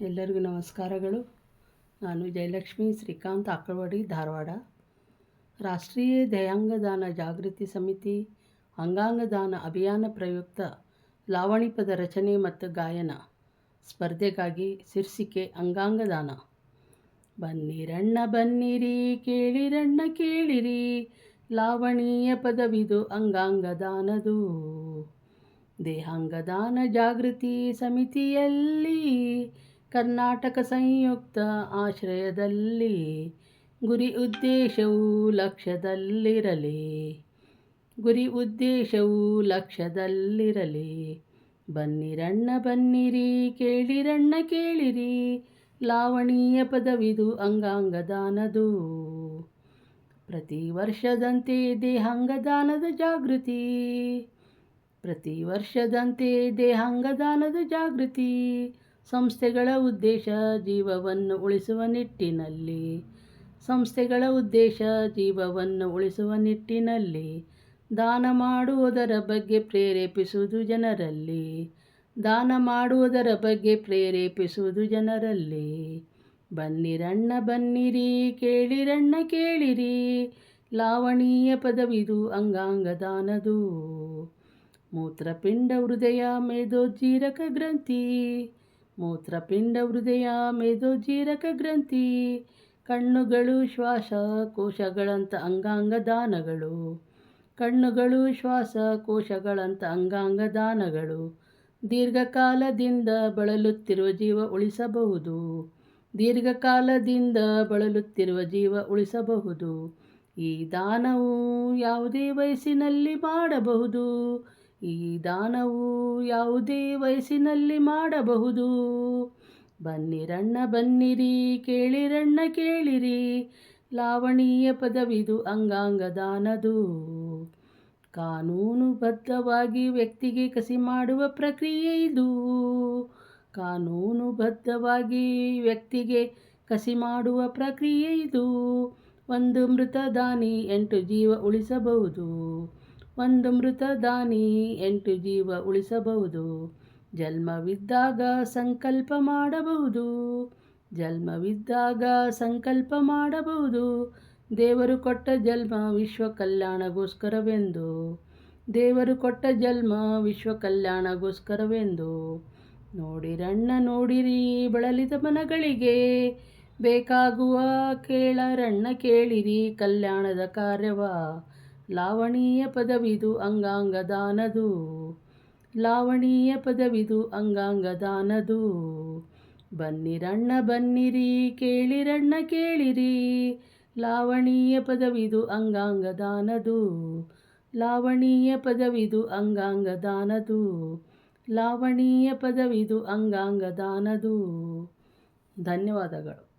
ಎಲ್ಲರಿಗೂ ನಮಸ್ಕಾರಗಳು. ನಾನು ಜಯಲಕ್ಷ್ಮಿ, ಶ್ರೀಕಾಂತ್ ಆಕಳವಾಡಿ, ಧಾರವಾಡ. ರಾಷ್ಟ್ರೀಯ ದಯಾಂಗದಾನ ಜಾಗೃತಿ ಸಮಿತಿ ಅಂಗಾಂಗದಾನ ಅಭಿಯಾನ ಪ್ರಯುಕ್ತ ಲಾವಣಿ ಪದ ರಚನೆ ಮತ್ತು ಗಾಯನ, ಸ್ಪರ್ಧೆಗಾಗಿ ಶೀರ್ಷಿಕೆ ಅಂಗಾಂಗದಾನ ಬನ್ನಿರಣ್ಣ, ಬನ್ನಿರಿ, ಕೇಳಿರಣ್ಣ, ಕೇಳಿರಿ, ಲಾವಣೀಯ ಪದವಿದು ಅಂಗಾಂಗದಾನದು ದೇಹಾಂಗದಾನ ಜಾಗೃತಿ ಸಮಿತಿಯಲ್ಲಿ ಕರ್ನಾಟಕ ಸಂಯುಕ್ತ ಆಶ್ರಯದಲ್ಲಿ ಗುರಿ ಉದ್ದೇಶವು ಲಕ್ಷ್ಯದಲ್ಲಿರಲಿ. ಗುರಿ ಉದ್ದೇಶವು ಲಕ್ಷ್ಯದಲ್ಲಿರಲಿ. ಬನ್ನಿರಣ್ಣ, ಬನ್ನಿರಿ, ಕೇಳಿರಣ್ಣ, ಕೇಳಿರಿ. ಲಾವಣೀಯ ಪದವಿದು ಅಂಗಾಂಗದಾನದು ಪ್ರತಿ ವರ್ಷದಂತೆ ದೇಹಾಂಗದಾನದ ಜಾಗೃತಿ. ಪ್ರತಿ ವರ್ಷದಂತೆ ದೇಹಾಂಗದಾನದ ಜಾಗೃತಿ. ಸಂಸ್ಥೆಗಳ ಉದ್ದೇಶ ಜೀವವನ್ನು ಉಳಿಸುವ ನಿಟ್ಟಿನಲ್ಲಿ. ಸಂಸ್ಥೆಗಳ ಉದ್ದೇಶ ಜೀವವನ್ನು ಉಳಿಸುವ ನಿಟ್ಟಿನಲ್ಲಿ. ದಾನ ಮಾಡುವುದರ ಬಗ್ಗೆ ಪ್ರೇರೇಪಿಸುವುದು ಜನರಲ್ಲಿ. ದಾನ ಮಾಡುವುದರ ಬಗ್ಗೆ ಪ್ರೇರೇಪಿಸುವುದು ಜನರಲ್ಲಿ. ಬನ್ನಿರಣ್ಣ ಬನ್ನಿರಿ ಕೇಳಿರಣ್ಣ ಕೇಳಿರಿ. ಲಾವಣೀಯ ಪದವಿದು ಅಂಗಾಂಗದಾನದು ಮೂತ್ರಪಿಂಡ ಹೃದಯ ಮೇದೋಜ್ಜೀರಕ ಗ್ರಂಥಿ. ಮೂತ್ರಪಿಂಡ ಹೃದಯ ಮೇದೋಜೀರಕ ಗ್ರಂಥಿ, ಕಣ್ಣುಗಳು ಶ್ವಾಸಕೋಶಗಳಂಥ ಅಂಗಾಂಗ ದಾನಗಳು. ಕಣ್ಣುಗಳು ಶ್ವಾಸಕೋಶಗಳಂಥ ಅಂಗಾಂಗ ದಾನಗಳು. ದೀರ್ಘಕಾಲದಿಂದ ಬಳಲುತ್ತಿರುವ ಜೀವ ಉಳಿಸಬಹುದು. ದೀರ್ಘಕಾಲದಿಂದ ಬಳಲುತ್ತಿರುವ ಜೀವ ಉಳಿಸಬಹುದು. ಈ ದಾನವು ಯಾವುದೇ ವಯಸ್ಸಿನಲ್ಲಿ ಮಾಡಬಹುದು. ಈ ದಾನವು ಯಾವುದೇ ವಯಸ್ಸಿನಲ್ಲಿ ಮಾಡಬಹುದು. ಬನ್ನಿರಣ್ಣ, ಬನ್ನಿರಿ, ಕೇಳಿರಣ್ಣ, ಕೇಳಿರಿ. ಲಾವಣೀಯ ಪದವಿದು ಅಂಗಾಂಗ ದಾನದು. ಕಾನೂನುಬದ್ಧವಾಗಿ ವ್ಯಕ್ತಿಗೆ ಕಸಿ ಮಾಡುವ ಪ್ರಕ್ರಿಯೆ ಇದು. ಕಾನೂನುಬದ್ಧವಾಗಿ ವ್ಯಕ್ತಿಗೆ ಕಸಿ ಮಾಡುವ ಪ್ರಕ್ರಿಯೆ ಇದು. ಒಂದು ಮೃತದಾನಿ ಎಂಟು ಜೀವ ಉಳಿಸಬಹುದು. ಒಂದು ಮೃತದಾನಿ ಎಂಟು ಜೀವ ಉಳಿಸಬಹುದು. ಜನ್ಮವಿದ್ದಾಗ ಸಂಕಲ್ಪ ಮಾಡಬಹುದು. ಜನ್ಮವಿದ್ದಾಗ ಸಂಕಲ್ಪ ಮಾಡಬಹುದು. ದೇವರು ಕೊಟ್ಟ ಜನ್ಮ ವಿಶ್ವ ಕಲ್ಯಾಣಗೋಸ್ಕರವೆಂದು. ದೇವರು ಕೊಟ್ಟ ಜನ್ಮ ವಿಶ್ವ ಕಲ್ಯಾಣಗೋಸ್ಕರವೆಂದು. ನೋಡಿರಣ್ಣ ನೋಡಿರಿ ಬಳಲಿದ ಮನಗಳಿಗೆ. ಬೇಕಾಗುವ ಕೇಳರಣ್ಣ ಕೇಳಿರಿ ಕಲ್ಯಾಣದ ಕಾರ್ಯವ. ಲಾವಣೀಯ ಪದವಿದು ಅಂಗಾಂಗದಾನದು ಲಾವಣೀಯ ಪದವಿದು ಅಂಗಾಂಗದಾನದು ಬನ್ನಿರಣ್ಣ ಬನ್ನಿರಿ ಕೇಳಿರಣ್ಣ ಕೇಳಿರಿ ಲಾವಣೀಯ ಪದವಿದು ಅಂಗಾಂಗದಾನದು ಲಾವಣೀಯ ಪದವಿದು ಅಂಗಾಂಗದಾನದು ಲಾವಣೀಯ ಪದವಿದು ಅಂಗಾಂಗದಾನದು ಧನ್ಯವಾದಗಳು.